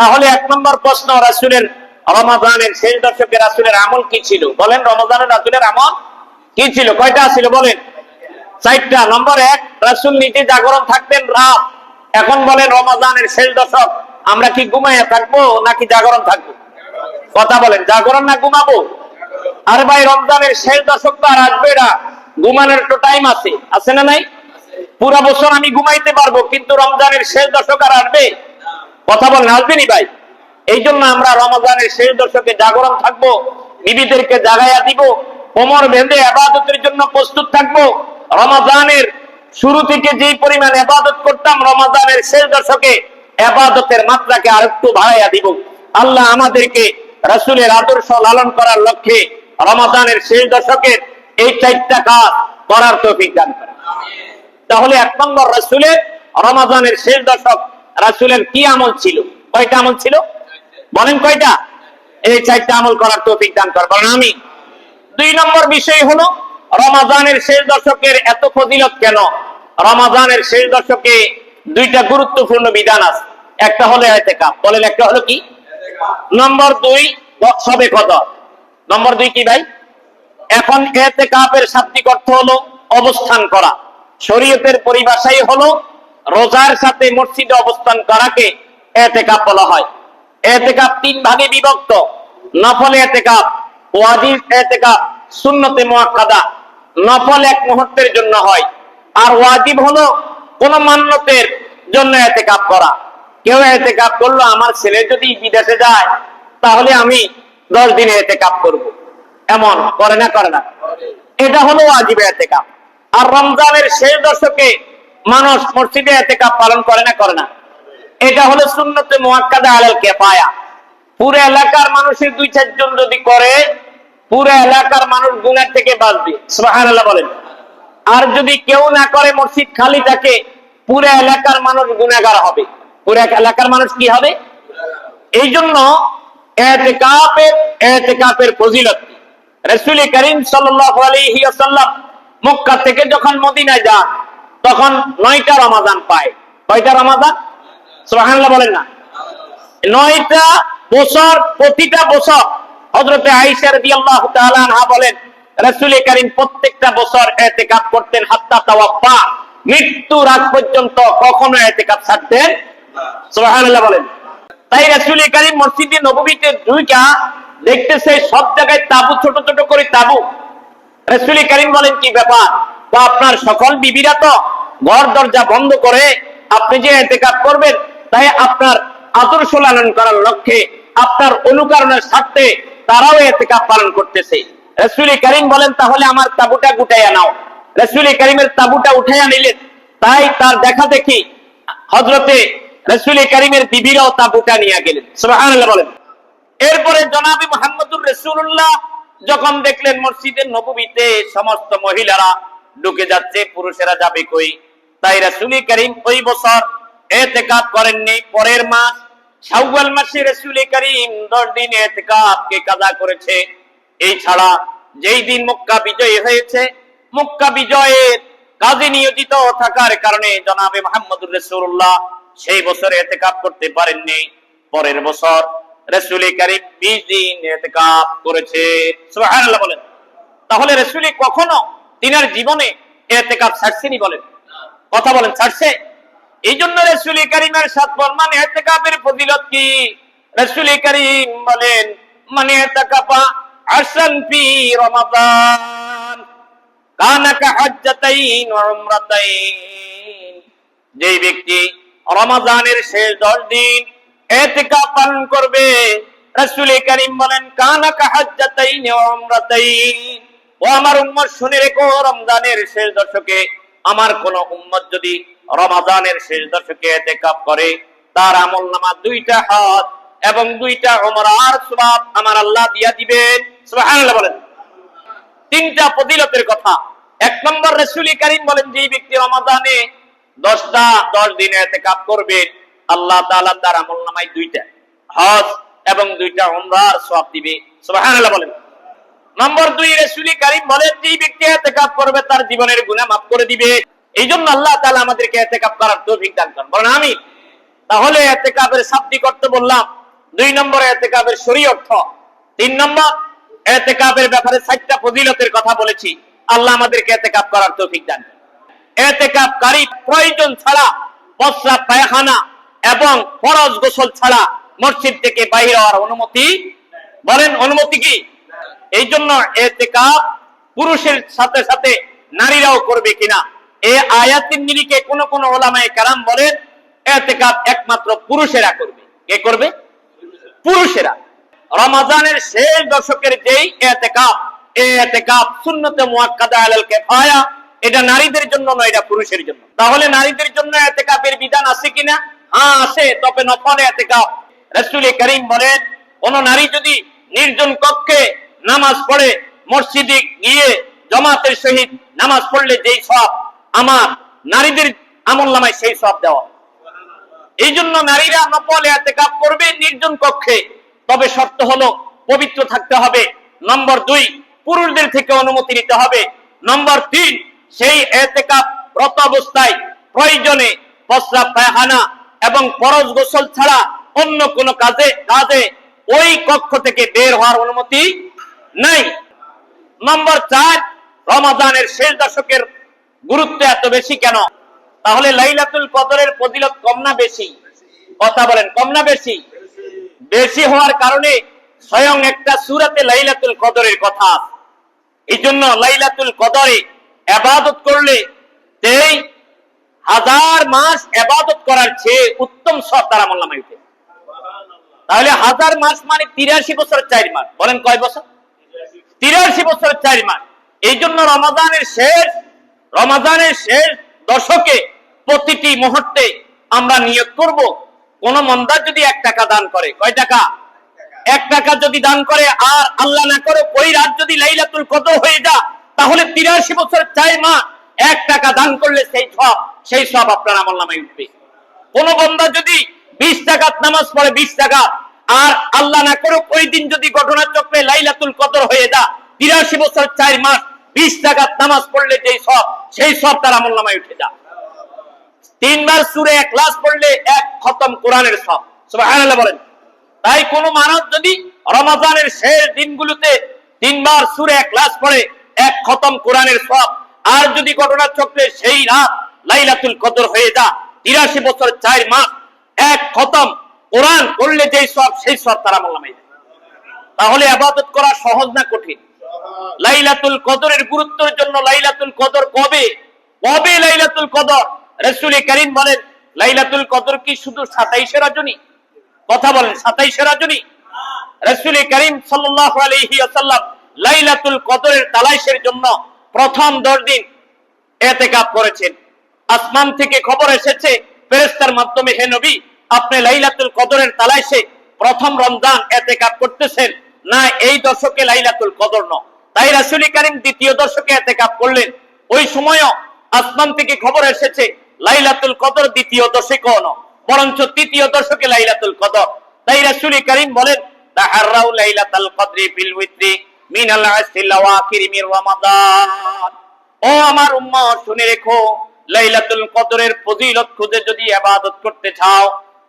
তাহলে এক নম্বর প্রশ্ন, রাসুলের রমাদানের শেষ দশকে রাসুলের আমল কি ছিল? বলেন রমাদানের রাসুলের আমল কি ছিল? কয়টা ছিল বলেন? চারটা। নম্বর এক, রাসুল নিজে জাগরণ থাকতেন রাত। এখন বলেন রমাদানের শেষ দশক, আমরা কি ঘুমাইয়া থাকব নাকি জাগরণ থাকব? কথা বলেন, জাগরণ না ঘুমাবো? আরে ভাই, রমজানের শেষ দশক তো আর আসবে না। ঘুমানোর তো টাইম আছে। আছে না নাই? পুরা বছর আমি ঘুমাইতে পারব, কিন্তু রমজানের শেষ দশক আর আসবে? কথা বলেন আসবেনি ভাই? এই জন্য আমরা রমজানের শেষ দশকে জাগরণ থাকব বিবিদেরকে জাগাইয়া দিব, কোমর বেঁধে আবাদতের জন্য প্রস্তুত থাকব। রমাজানের শুরু থেকে যেই পরিমাণ আবাদত করতাম, রমাজানের শেষ দশকে আবাদতের মাত্রাকে আর একটু বাড়াইয়া দিব। আল্লাহ আমাদেরকে রাসূলের আদর্শ লালন করার লক্ষ্যে রমাজানের শেষ দশকের এই চারটা কাজ করার তৌফিক দান তাহলে এক নম্বর, রাসূলের রমাদানের শেষ দশক রাসূলের কি আমল ছিল? কয়টা আমল ছিল? বলেন কয়টা? এই চারটা আমল করার তৌফিক দান কর, বলেন আমি দুই নম্বর বিষয় হলো রমাদানের শেষ দশকের এত ফজিলত কেন? রমাদানের শেষ দশকে দুইটা গুরুত্বপূর্ণ বিধান আছে। একটা হলো এতেকাপ। বলেন একটা হলো কি? নম্বর দুই, সবে কত নম্বর দুই কি ভাই? এখন এতে কাপের শাব্দিক অর্থ হলো অবস্থান করা। শরীয়তের পরিভাষাই হলো রোজার সাথে মসজিদে অবস্থান করাকে এতেকাপ বলা হয়। এতেকাপ তিন ভাগে বিভক্ত। নফল এতেকাপ, ওয়াজিব এতে কাপ সুন্নতে মুআক্কাদা। নফল এক মুহূর্তের জন্য হয়। আর ওয়াজিব হলো কোন মান্যতের জন্য এতেকাপ করা। কেউ এতেকাপ করল, আমার ছেলে যদি বিদেশে যায়, তাহলে আমি দশ দিনে এতে কাপ করব। এমন, করে না করে না। এটা হলো ওয়াজিব এতেকাপ। আর রমজানের শেষ দশকে মানুষ মসজিদে এতেকাপ পালন করে না করে না। এটা হলো সুন্নতে মুআক্কাদা আলাল কিফায়া। পুরো এলাকার মানুষের দুই চারজন যদি করে, পুরো এলাকার মানুষ গুনাহ থেকে বাঁচবে। সুবহানাল্লাহ বলেন। আর যদি কেউ না করে, মসজিদ খালি থাকে, পুরো এলাকার মানুষ গুনাহগার হবে। পুরো এলাকার মানুষ কি হবে? এই জন্য ফজিলত। রাসূল করিম সাল্লাল্লাহু আলাইহি মক্কা থেকে যখন মদিনায় যান তখন নয়টা রমাদান পায়। কয়টা রমাদান সুবহানাল্লাহ বলেন না। নয়টা বছর, প্রতিটা বছর রাদিয়াল্লাহু তাআলা আনহা বলেন করিম প্রত্যেকটা বছর ইতিকাফ করতেন, হাত্তা তাওয়াফা, মৃত্যুর আগ পর্যন্ত কখনো ইতিকাফ ছাড়তেন সুবহানাল্লাহ বলেন। তাই রাসূল করিম মসজিদে নববীতে দুইটা দেখতেছে, সব জায়গায় তাবু, ছোট ছোট করে তাবু। রাসূল করিম বলেন, কি ব্যাপার? তো আপনার সকল বিবিরা তো ঘর দরজা বন্ধ করে আপনি যে ইতিকাফ করবেন, তাই আপনার আদর্শ লালন করার লক্ষ্যে, আপনার অনুকরণের স্বার্থে তারাও ইতিকাফ পালন করতেছে। রাসূল করিম বলেন, তাহলে আমার তাবুটা গুটাইয়া নাও। রাসূল করিমের তাবুটা উঠাইয়া নিলেন। তাই তার দেখা দেখি হযরতে রাসূল করিমের বিবিরাও তাবুটা নিয়ে গেলেন। সুবহানাল্লাহ বলেন। এরপরে জনাবি মোহাম্মদুর রসুল্লাহ যখন দেখলেন মসজিদের নবীতে সমস্ত মহিলারা ঢুকে যাচ্ছে, পুরুষেরা যাবে কই? তাই রাসুল করিম ওই বছর এতেকাপ করেননি, পরের মাস, শাওয়াল মাসে রাসুল করিম দশ দিন এতেকাপকে কাজা করেছে। এই ছাড়া যেই দিন মক্কা বিজয় হয়েছে, মক্কা বিজয়ের কাজে নিয়োজিত থাকার কারণে জনাবে মোহাম্মদুর রসুল্লাহ সেই বছর এতেকাপ করতে পারেননি। পরের বছর রসুল করিম বিশ দিন এতেকাপ করেছে। বলেন। তাহলে রসুল কখনো তিনার জীবনে এতেকাপ ছাড়ছেনি বলেন। কথা বলেন, ছাড়ছে? এই জন্য রসুল করিমের সাত ফরমান এতেকাপের ফজিলত কি? রসুল করিম বলেন মানে এতেকাপা আসান রমাদান, কানাকা হজ্জাতাইন উমরাতাইন। যেই ব্যক্তি রমাদানের শেষ দশ দিন এতেকাপ পালন করবে, রাসূল করিম বলেন, কানাকা হজ্জাতাইন উমরাতাইন। ও আমার উম্মত, শুনে রেখো, রমজানের শেষ দশকে আমার কোন উম্মত যদি রমাদানের শেষ দশকে এতেকাপ করে, তার আমল নামা দুইটা হাত এবং দুইটা উমরার সওয়াব আমার আল্লাহ দিয়া দিবেন। সুবহানাল্লাহ বলেন। তিনটা ফজিলতের কথা। এক নম্বর, রসুল করিম বলেন যে ব্যক্তি রমাদানে দশটা, দশ দিনে এতেকাপ করবে, আল্লাহ তাআলা তার আমল নামায় দুইটা হজ এবং দুইটা উমরার সওয়াব দিবে। সুবহানাল্লাহ বলেন। নম্বর দুই, রসুল করিম বলেন যে ব্যক্তি এতেকাপ করবে, তার জীবনের গুণা মাফ করে দিবে। এই জন্য আল্লাহ তাআলা আমাদেরকে এতেকাপ করার তৌফিক দান করেন। বলেন, আমিন। তাহলে এতেকাবের শাব্দিক অর্থ বললাম। দুই নম্বরে এতেকাবের শরী অর্থ। তিন নম্বর এতেকাবের ব্যাপারে চারটা ফজিলতের কথা বলেছি। আল্লাহ আমাদেরকে এতেকাব করার তৌফিক দান করুন। এতেকাবকারী প্রয়োজন ছাড়া প্রস্রাব পায়খানা এবং ফরজ গোসল ছাড়া মসজিদ থেকে বাইরে হওয়ার অনুমতি বলেন, অনুমতি কি? এই জন্য পুরুষের সাথে সাথে নারীরাও করবে কিনা? এই আয়াতিন নিরিখে কোন কোন ওলামায়ে কারাম বলেন এতেকাব একমাত্র পুরুষেরা করবে। কে করবে? পুরুষেরা। রমাজানের শেষ দশকের যেই কিফায়া, এটা নারীদের জন্য নয়, এটা পুরুষের জন্য। তাহলে নারীদের জন্য বিধান আছে কিনা? হ্যাঁ আছে, তবে নারী যদি নির্জন কক্ষে নামাজ পড়ে মসজিদে গিয়ে জামাতের সহিত নামাজ পড়লে যেই সব আমার নারীদের আমল নামায় সেই সব দেওয়া এই জন্য নারীরা নফল এতেকাব করবে নির্জন কক্ষে। তবে শর্ত হলো পবিত্র থাকতে হবে। নম্বর দুই, পুরুষদের থেকে অনুমতি নিতে হবে। নম্বর তিন, সেই এতেকাব রত অবস্থায় প্রয়োজনে প্রস্রাব পায়খানা এবং পরজ গোসল ছাড়া অন্য কোনো কাজে কাজে ওই কক্ষ থেকে বের হওয়ার অনুমতি নাই। নম্বর চার রমাদানের শেষ দশকের গুরুত্ব এত বেশি কেন? তাহলে লাইলাতুল কদরের ফজিলত কম না বেশি? কথা বলেন, কম না বেশি? বেশি হওয়ার কারণে স্বয়ং একটা সুরাতে লাইলাতুল কদরের কথা এই জন্য লাইলাতুল কদরে আবাদত করলে এই হাজার মাস আবাদত করার চেয়ে উত্তম সব তারা মোল্লামা উঠে। তাহলে হাজার মাস মানে তিরাশি বছর, চার মাস। বলেন কয় বছর? তিরাশি বছর চার মাস। এই জন্য রমাদানের শেষ রমাদানের শেষ দশকে প্রতিটি মুহূর্তে আমরা নিয়োগ করব। কোন মন্দার যদি এক টাকা দান করে, কয় টাকা? এক টাকা যদি দান করে আর আল্লাহ না করে ওই রাত যদি লাইলাতুল কদর হয়ে যা তাহলে তিরাশি বছর চার মাস এক টাকা দান করলে সেই সব সেই সব আপনার আমল নামায় উঠবে। কোন বন্দা যদি বিশ টাকা নামাজ পড়ে, বিশ টাকা, আর আল্লাহ না করুক, ওই দিন যদি ঘটনা চক্রে লাইলাতুল কদর হয়ে যা তিরাশি বছর, চার মাস, বিশ টাকা নামাজ পড়লে যেই সব, সেই সব তার আমল নামায় উঠে যা। তিনবার সুরে এক ক্লাস পড়লে এক খতম কোরআনের সব। সুবহানাল্লাহ বলেন। তাই কোন মানব যদি রমাজানের শেষ দিনগুলোতে তিনবার সুরে এক ক্লাস পড়ে, এক খতম কোরআনের সব, আর যদি ঘটনা চক্রে সেই রাত, লাইলাতুল কদর হয়ে যা, তিরাশি বছর, চার মাস, এক খতম কোরআন করলে যেই সব, সেই সব তারা মোল্লামাই দেয় তাহলে আবাদত করা সহজ না কঠিন? লাইলাতুল কদরের গুরুত্বের জন্য লাইলাতুল কদর কবে? কবে লাইলাতুল কদর? রসুল করিম বলেন, লাইলাতুল কদর কি শুধু সাতাইশে রজনী? কথা বলেন সাতাইশে রজনী? রসুল করিম সাল্লাল্লাহু আলাইহি ওয়াসাল্লাম লাইলাতুল কদরের তালাশের জন্য প্রথম দশ দিন এতেকাপ করেছেন। আসমান থেকে খবর এসেছে, ফেরেশতার মাধ্যমে, হে নবী, আপনি লাইলাতুল কদরের তালাইশে প্রথম রমজান এতেকাপ করতেছেন। না, এই দশকে লাইলাতুল কদর ন তাই রাসূল করিম দ্বিতীয় দশকে এতেকাপ করলেন। ওই সময়ও আসমান থেকে খবর এসেছে, লাইলাতুল কদর দ্বিতীয় দশকে ন বরঞ্চ তৃতীয় দশকে লাইলাতুল কদর। তাই রাসূল করিম বলেন লাইলাতুল কদরি বিল উইত্রি মিনাল মির রমাদান। ও আমার উম্মা, শুনে রেখো, লাইলাতুল কদরের ফজিলত খুঁজে যদি ইবাদত করতে চাও,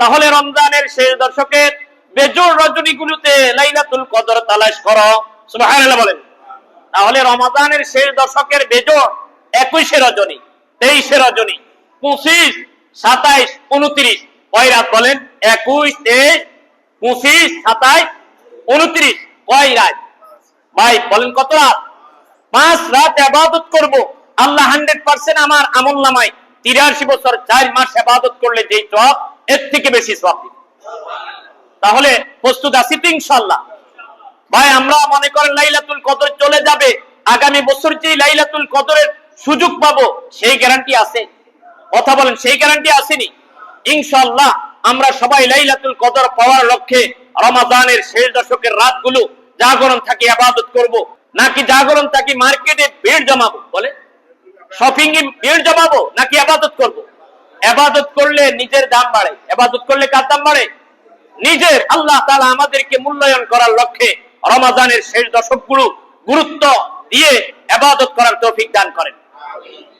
তাহলে রমজানের শেষ দশকের বেজোর রজনীগুলোতে লাইলাতুল কদর তালাশ করো। সুবহানাল্লাহ বলেন। তাহলে রমাদানের শেষ দশকের বেজোর একুশে রজনী, তেইশে রজনী, পঁচিশ, সাতাইশ, উনত্রিশ। কয় রাত বলেন? একুশ, তেইশ, পঁচিশ, সাতাইশ, উনত্রিশ। কয় রাত? ভাই, বলেন কত রাত? পাঁচ রাত আবাদত করব। আল্লাহ হান্ড্রেড পার্সেন্ট আমার আমল নামায়। তিরাশি বছর চার মাস আবাদত করলে যেই সব, এর থেকে বেশি সব দিবে। তাহলে প্রস্তুত আছি ইনশাল্লাহ ভাই, আমরা মনে করেন লাইলাতুল কদর চলে যাবে। আগামী বছর যে লাইলাতুল কদরের সুযোগ পাবো, সেই গ্যারান্টি আছে। কথা বলেন, সেই গ্যারান্টি আসেনি। ইনশাল্লাহ আমরা সবাই লাইলাতুল কদর পাওয়ার লক্ষ্যে রমাদানের শেষ দশকের রাতগুলো জাগরণ থাকি, আবাদত করব। নাকি জাগরণ থাকি মার্কেটে ভিড় জমাবো বলে শপিং এ ভিড় জমাবো, নাকি আবাদত করব? আবাদত করলে নিজের দাম বাড়ে। আবাদত করলে কার দাম বাড়ে? নিজের আল্লাহ তাআলা আমাদেরকে মূল্যায়ন করার লক্ষ্যে রমাদানের শেষ দশকগুলো গুরুত্ব দিয়ে আবাদত করার তৌফিক দান করেন।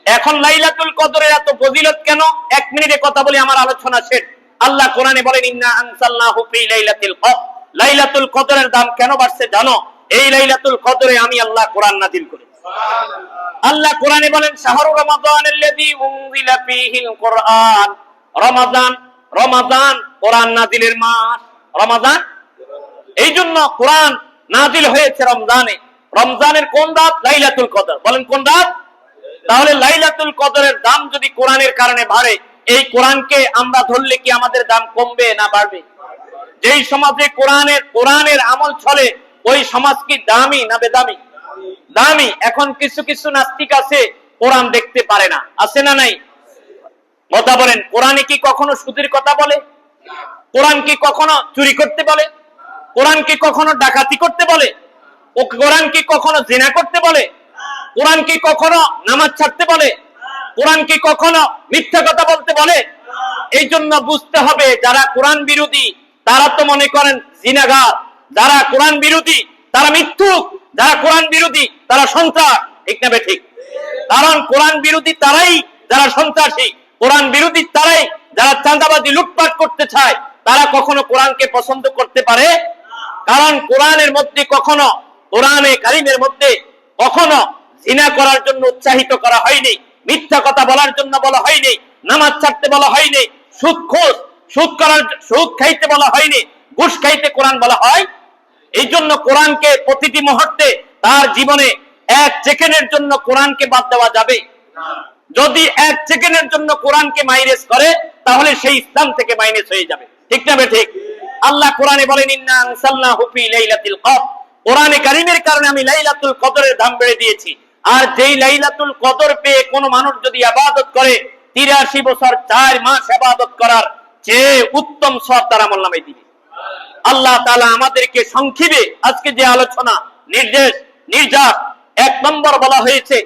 এখন লাইলাতুল কদরের এত ফজিলত কেন? এক মিনিটে কথা বলি, আমার আলোচনা শেষ। আল্লাহ কোরআনে বলেন, ইন্না আনসালনাহু ফি লাইলাতুল কদর। লাইলাতুল কদরের দাম কেন বাড়ছে জানো? এই লাইলাতুল কদরে আমি আল্লাহ কোরআন নাযিল করেছি। আল্লাহ কোরআনে বলেন, শাহরু রমাদান রমাদান রমাদান কোরআন নাযিলের মাস। রমাদান এই জন্য কোরআন নাজিল হয়েছে রমজানে। রমজানের কোন রাত লাইলাতুল কদর। বলেন কোন রাত তাহলে লাইলাতুল কদরের দাম যদি কোরআনের কারণে বাড়ে, এই কোরআনকে আমরা ধরলে কি আমাদের দাম কমবে না বাড়বে? যেই সমাজে কোরআনের কোরআনের আমল চলে, ওই সমাজ কি দামি না বেদামি? দামি। এখন কিছু কিছু নাস্তিক আছে, কোরআন দেখতে পারে না। আছে না নাই? কথা বলেন। কোরআনে কি কখনো সুদের কথা বলে? কোরআন কি কখনো চুরি করতে বলে? কোরআন কি কখনো ডাকাতি করতে বলে? ও কোরআন কি কখনো জেনা করতে বলে? কোরআন কি কখনো নামাজ ছাড়তে বলে? কোরআন কি কখনো মিথ্যা কথা বলতে বলে? এই জন্য বুঝতে হবে, যারা কোরআন বিরোধী, তারা তো মনে করেন জিনাগার। যারা কোরআন বিরোধী, তারা মিথ্যুক। যারা কোরআন বিরোধী, তারা সন্ত্রাস। ঠিক না ঠিক? কারণ কোরআন বিরোধী তারাই যারা সন্ত্রাসী। কোরআন বিরোধী তারাই যারা চাঁদাবাজি লুটপাট করতে চায়, তারা কখনো কোরআনকে পছন্দ করতে পারে? কারণ কোরআনের মধ্যে কখনো, কোরআনে কারিমের মধ্যে কখনো জিনা করার জন্য উৎসাহিত করা হয়নি, মিথ্যা কথা বলার জন্য বলা হয়নি, নামাজ ছাড়তে বলা হয়নি, সুদ খোঁজ, সুদ করার সুদ খাইতে বলা হয়নি, ঘুষ খাইতে কোরআন বলা হয়? এই জন্য কোরআনকে প্রতিটি মুহূর্তে তার জীবনে এক সেকেন্ডের জন্য কোরআনকে বাদ দেওয়া যাবে। যদি এক সেকেন্ডের জন্য কোরআনকে মাইনাস করে, তাহলে সেই ইসলাম থেকে মাইনাস হয়ে যাবে। ঠিক না ঠিক? আল্লাহ কোরআনে বলেন কোরআনে কারীমের কারণে আমি লাইলাতুল কদরের দাম বেড়ে দিয়েছি। আর যেই লাইলাতুল কদর পেয়ে কোন মানুষ যদি ইবাদত করে 83 বছর চার মাস আবাদত করার চেয়ে উত্তম সওয়াব তার আমল নামে দিবে। আল্লাহ তালা আমাদেরকে সংক্ষেপে আজকে যে আলোচনা, নির্দেশ, নির্যাস, এক নম্বর বলা হয়েছে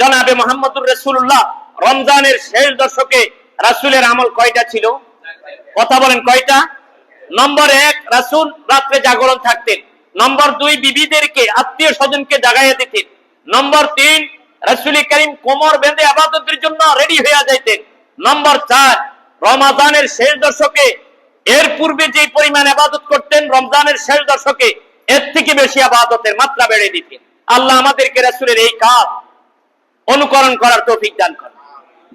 জনাবে মোহাম্মদুর রসুল্লাহ রমজানের শেষ দশকে রাসূলের আমল কয়টা ছিল? কথা বলেন কয়টা? নম্বর এক, রাসূল রাত্রে জাগরণ থাকতেন। নম্বর দুই, বিবিদেরকে, আত্মীয় স্বজনকে জাগাইয়া দিতেন। নম্বর তিন, রাসূল করিম কোমর বেঁধে আবাদতের জন্য রেডি হয়ে যাইতেন। নম্বর চার, রমাদানের শেষ দশকে, এর পূর্বে যে পরিমাণ আবাদত করতেন, রমজানের শেষ দশকে, এর থেকে বেশি আবাদতের মাত্রা বেড়ে দিতেন। আল্লাহ আমাদেরকে রাসূলের এই কাজ অনুকরণ করার তৌফিক দান করেন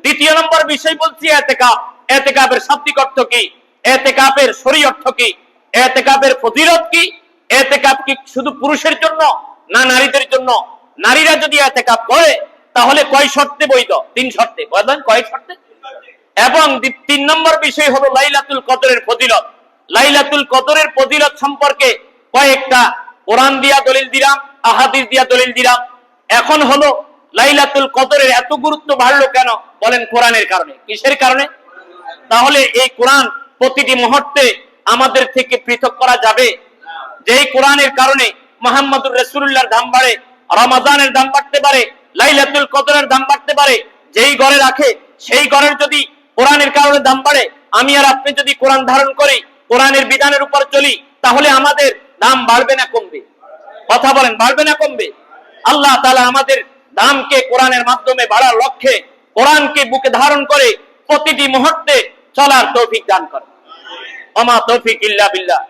দ্বিতীয় নম্বর বিষয় বলছি এতেকাপ এতেকাপের শাব্দিক অর্থ কি? এতেকাপের শরী অর্থ কি? এতেকাপের ফজিলত কি? এতেকাপ কি শুধু পুরুষের জন্য না নারীদের জন্য? নারীরা যদি এতেকাপ করে, তাহলে কয় শর্তে বৈধ? তিন শর্তে। বলেন কয় শর্তে? এবং তিন নম্বর বিষয় হলো লাইলাতুল কদরের ফজিলত। লাইলাতুল কদরের ফজিলত সম্পর্কে কয়েকটা কোরআন দিয়া দলিল দিলাম, আহাদিস দিয়া দলিল দিলাম। এখন হলো লাইলাতুল কদরের এত গুরুত্ব বাড়লো কেন? বলেন কোরআনের কারণে। কিসের কারণে? তাহলে এই কোরআন প্রতিটি মুহূর্তে আমাদের থেকে পৃথক করা যাবে। যেই কোরআনের কারণে মোহাম্মদুর রসুল্লাহর দাম বাড়ে, রমাজানের দাম বাড়তে পারে, লাইলাতুল কদরের দাম বাড়তে পারে, যেই ঘরে রাখে, সেই ঘরের যদি কোরআনের কারণে দাম বাড়ে, আমি আর আপনি যদি কোরআন ধারণ করি, কোরআনের বিধানের উপর চলি, তাহলে আমাদের দাম বাড়বে না কমবে। কথা বলেন, বাড়বে না কমবে? আল্লাহ তাআলা আমাদের দামকে কোরআনের মাধ্যমে বাড়ার লক্ষ্যে কোরআনকে বুকে ধারণ করে প্রতিটি মুহূর্তে চলার তৌফিক দান করে। অমা তৌফিক ইল্লা বিল্লাহ।